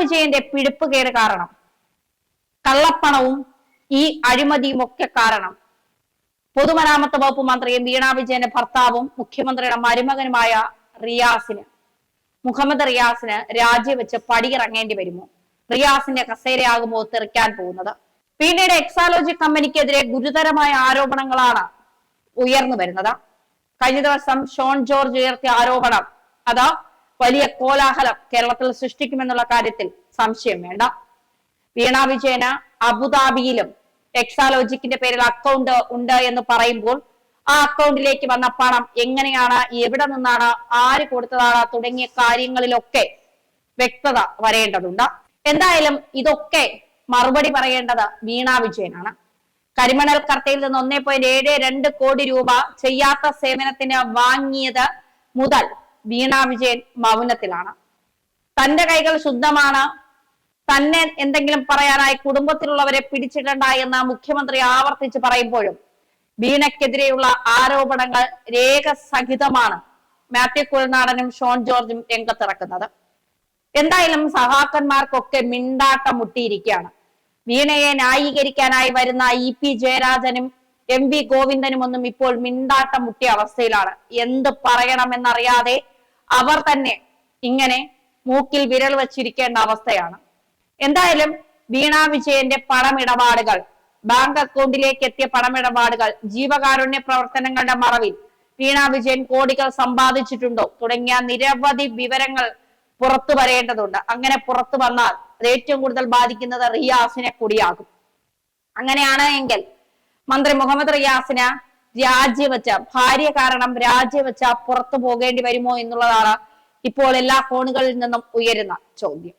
വിജയന്റെ പിടിപ്പുകേട് കാരണം. കള്ളപ്പണവും ഈ അഴിമതിയും ഒക്കെ കാരണം. പൊതുമരാമത്ത് വകുപ്പ് മന്ത്രിയും വീണ വിജയന്റെ ഭർത്താവും മുഖ്യമന്ത്രിയുടെ മരുമകനുമായ റിയാസിന് മുഹമ്മദ് റിയാസിന് രാജിവെച്ച് പടിയിറങ്ങേണ്ടി വരുമോ? റിയാസിന്റെ കസേരയാകുമോ തെറിക്കാൻ പോകുന്നത്? പിന്നീട് എക്സാലോജി കമ്പനിക്കെതിരെ ഗുരുതരമായ ആരോപണങ്ങളാണ് ഉയർന്നു വരുന്നത്. കഴിഞ്ഞ ദിവസം ഷോൺ ജോർജ് ഉയർത്തിയ ആരോപണം. അത് വലിയ കോലാഹലം കേരളത്തിൽ സൃഷ്ടിക്കുമെന്നുള്ള കാര്യത്തിൽ സംശയം വേണ്ട. വീണ വിജയന് അബുദാബിയിലും എക്സാലോജിക്കിന്റെ പേരിൽ അക്കൗണ്ട് ഉണ്ട് എന്ന് പറയുമ്പോൾ ആ അക്കൗണ്ടിലേക്ക് വന്ന പണം എങ്ങനെയാണ് എവിടെ നിന്നാണ് ആര് കൊടുത്തതാണ് തുടങ്ങിയ കാര്യങ്ങളിലൊക്കെ വ്യക്തത വരേണ്ടതുണ്ട്. എന്തായാലും ഇതൊക്കെ മറുപടി പറയേണ്ടത് വീണ വിജയനാണ്. കരിമണൽ കർത്തയിൽ നിന്ന് ഒന്നേ പോയിന്റ് ഏഴ് രണ്ട് കോടി രൂപ ചെയ്യാത്ത സേവനത്തിന് വാങ്ങിയത് മുതൽ വീണ വിജയൻ മൗനത്തിലാണ്. തന്റെ കൈകൾ ശുദ്ധമാണ്. തന്നെ എന്തെങ്കിലും പറയാനായി കുടുംബത്തിലുള്ളവരെ പിടിച്ചിടണ്ട എന്ന് മുഖ്യമന്ത്രി ആവർത്തിച്ച് പറയുമ്പോഴും വീണയ്ക്കെതിരെയുള്ള ആരോപണങ്ങൾ രേഖസഹിതമാണ്. മാത്യു കുഴനാടനും ഷോൺ ജോർജും രംഗത്തിറക്കുന്നത്. എന്തായാലും സഹാക്കന്മാർക്കൊക്കെ മിണ്ടാട്ടം മുട്ടിയിരിക്കുകയാണ്. വീണയെ ന്യായീകരിക്കാനായി വരുന്ന ഇ പി ജയരാജനും എം വി ഗോവിന്ദനും ഒന്നും ഇപ്പോൾ മിണ്ടാട്ടം മുട്ടിയ അവസ്ഥയിലാണ്. എന്ത് പറയണമെന്നറിയാതെ അവർ തന്നെ ഇങ്ങനെ മൂക്കിൽ വിരൽ വച്ചിരിക്കേണ്ട അവസ്ഥയാണ്. എന്തായാലും വീണ വിജയന്റെ പണമിടപാടുകൾ ബാങ്ക് അക്കൗണ്ടിലേക്ക് എത്തിയ പണമിടപാടുകൾ ജീവകാരുണ്യ പ്രവർത്തനങ്ങളുടെ മറവിൽ വീണ വിജയൻ കോടികൾ സമ്പാദിച്ചിട്ടുണ്ടോ തുടങ്ങിയ നിരവധി വിവരങ്ങൾ പുറത്തു വരേണ്ടതുണ്ട്. അങ്ങനെ പുറത്തു വന്നാൽ അത് ഏറ്റവും കൂടുതൽ ബാധിക്കുന്നത് റിയാസിനെ കൂടിയാകും. അങ്ങനെയാണ് എങ്കിൽ മന്ത്രി മുഹമ്മദ് റിയാസിന് രാജിവെച്ച ഭാര്യ കാരണം രാജിവെച്ച പുറത്തു പോകേണ്ടി വരുമോ എന്നുള്ളതാണ് ഇപ്പോൾ എല്ലാ കോണുകളിൽ നിന്നും ഉയരുന്ന ചോദ്യം.